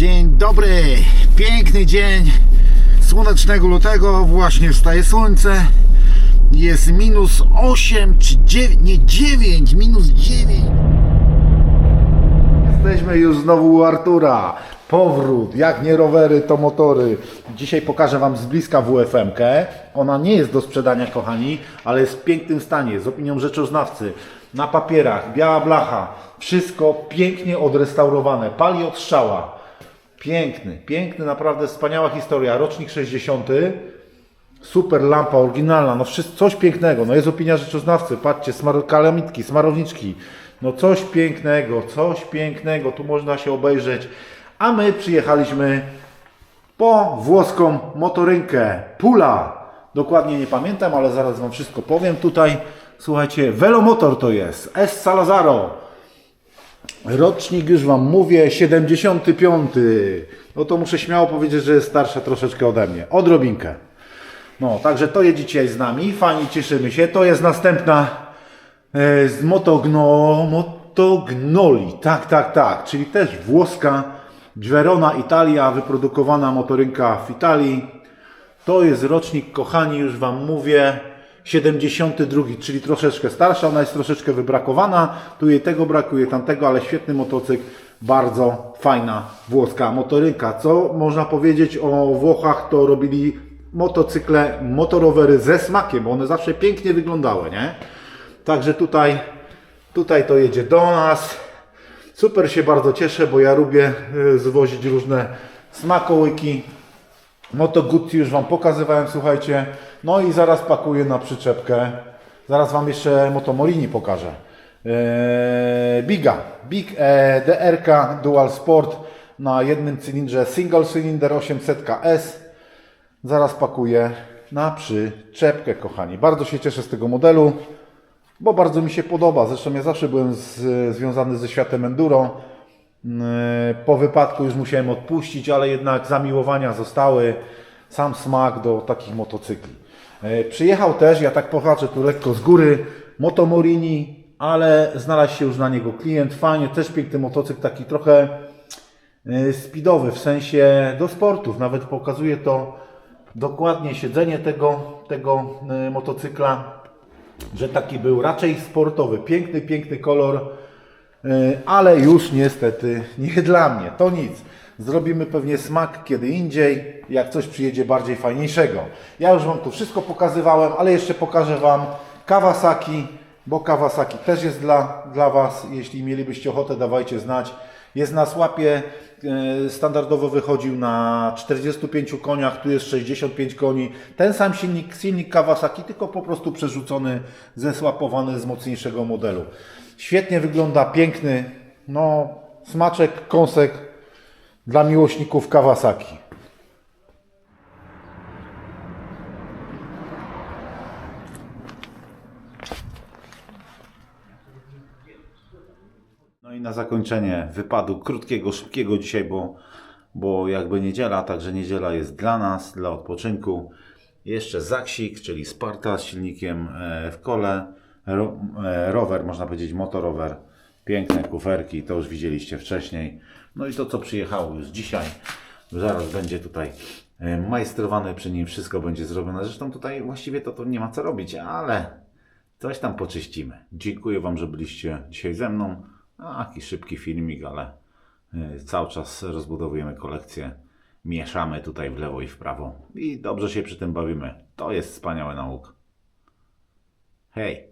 Dzień dobry, piękny dzień słonecznego lutego, właśnie wstaje słońce. Jest minus 8 czy 9, nie 9, minus 9. Jesteśmy już znowu u Artura. Powrót, jak nie rowery, to motory. Dzisiaj pokażę Wam z bliska WFM-kę. Ona nie jest do sprzedania, kochani, ale jest w pięknym stanie, z opinią rzeczoznawcy. Na papierach, biała blacha, wszystko pięknie odrestaurowane, pali od strzała. Piękny, piękny, naprawdę wspaniała historia. Rocznik 60. Super lampa, oryginalna, no wszystko, coś pięknego. No jest opinia rzeczoznawcy, patrzcie, smar kalamitki, smarowniczki. No coś pięknego, coś pięknego, tu można się obejrzeć. A my przyjechaliśmy po włoską motorynkę Pula. Dokładnie nie pamiętam, ale zaraz Wam wszystko powiem. Tutaj, słuchajcie, Velomotor to jest, S. Salazaro. Rocznik już Wam mówię, 75. No to muszę śmiało powiedzieć, że jest starsza troszeczkę ode mnie. Odrobinkę. No, także to jest dzisiaj z nami. Fani, cieszymy się. To jest następna e, z Motogno, Motognoli. Tak, tak, tak. Czyli też włoska Verona Italia, wyprodukowana motorynka w Italii. To jest rocznik, kochani, już Wam mówię, 72, czyli troszeczkę starsza, ona jest troszeczkę wybrakowana. Tu jej tego brakuje, tamtego, ale świetny motocykl, bardzo fajna włoska motorynka. Co można powiedzieć o Włochach, to robili motocykle, motorowery ze smakiem, bo one zawsze pięknie wyglądały, nie? Także tutaj, tutaj to jedzie do nas. Super się bardzo cieszę, bo ja lubię y, zwozić różne smakołyki. Moto Guzzi już Wam pokazywałem, słuchajcie. No i zaraz pakuję na przyczepkę. Zaraz Wam jeszcze Moto Morini pokażę. Eee, Biga, Big e, DRK Dual Sport na jednym cylindrze single cylinder 800KS. Zaraz pakuję na przyczepkę, kochani. Bardzo się cieszę z tego modelu, bo bardzo mi się podoba. Zresztą ja zawsze byłem z, związany ze światem enduro. Yy, Po wypadku już musiałem odpuścić, ale jednak zamiłowania zostały. Sam smak do takich motocykli. Yy, Przyjechał też, ja tak popatrzę tu lekko z góry, Moto Morini, ale znalazł się już na niego klient. Fajnie, też piękny motocykl, taki trochę yy, speedowy, w sensie do sportów. Nawet pokazuje to dokładnie siedzenie tego, tego motocykla, że taki był raczej sportowy. Piękny, piękny kolor. Yy, ale już niestety nie dla mnie. To nic. Zrobimy pewnie smak kiedy indziej, jak coś przyjedzie bardziej fajniejszego. Ja już Wam tu wszystko pokazywałem, ale jeszcze pokażę Wam Kawasaki, bo Kawasaki też jest dla, dla Was. Jeśli mielibyście ochotę, dawajcie znać. Jest na słapie, standardowo wychodził na 45 koniach, tu jest 65 koni. Ten sam silnik, silnik Kawasaki, tylko po prostu przerzucony, zesłapowany z mocniejszego modelu. Świetnie wygląda, piękny, no smaczek, kąsek dla miłośników Kawasaki. No i na zakończenie wypadu krótkiego, szybkiego dzisiaj, bo, bo jakby niedziela, także niedziela jest dla nas, dla odpoczynku. Jeszcze Zaksik, czyli Sparta z silnikiem e, w kole, e, rower, można powiedzieć motorower, piękne kuferki, to już widzieliście wcześniej. No i to co przyjechało już dzisiaj, zaraz będzie tutaj e, majstrowane przy nim, wszystko będzie zrobione. Zresztą tutaj właściwie to, to nie ma co robić, ale coś tam poczyścimy. Dziękuję Wam, że byliście dzisiaj ze mną. A, Taki szybki filmik, ale y, cały czas rozbudowujemy kolekcję. Mieszamy tutaj w lewo i w prawo i dobrze się przy tym bawimy. To jest wspaniały nauk. Hej!